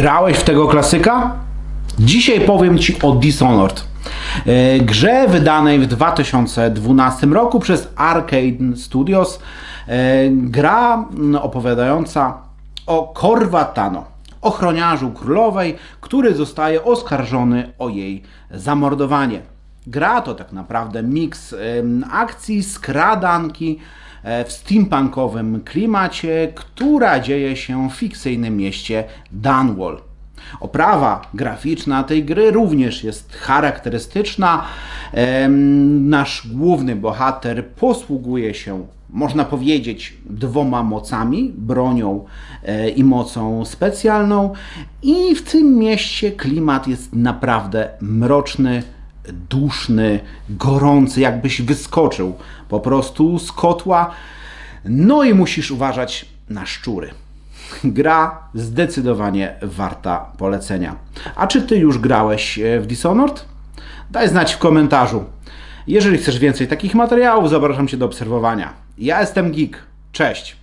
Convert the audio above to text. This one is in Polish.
Grałeś w tego klasyka? Dzisiaj powiem Ci o Dishonored. e, Grze wydanej w 2012 roku przez Arcade Studios. E, Gra mm, opowiadająca o Corvatano, ochroniarzu królowej, który zostaje oskarżony o jej zamordowanie. Gra to tak naprawdę miks akcji, skradanki w steampunkowym klimacie, która dzieje się w fikcyjnym mieście Dunwall. Oprawa graficzna tej gry również jest charakterystyczna. Nasz główny bohater posługuje się, można powiedzieć, dwoma mocami, bronią e, i mocą specjalną. I w tym mieście klimat jest naprawdę mroczny, duszny, gorący, jakbyś wyskoczył po prostu z kotła. No i musisz uważać na szczury. Gra zdecydowanie warta polecenia. A czy ty już grałeś e, w Dishonored? Daj znać w komentarzu. Jeżeli chcesz więcej takich materiałów, zapraszam cię do obserwowania. Ja jestem Geek. Cześć.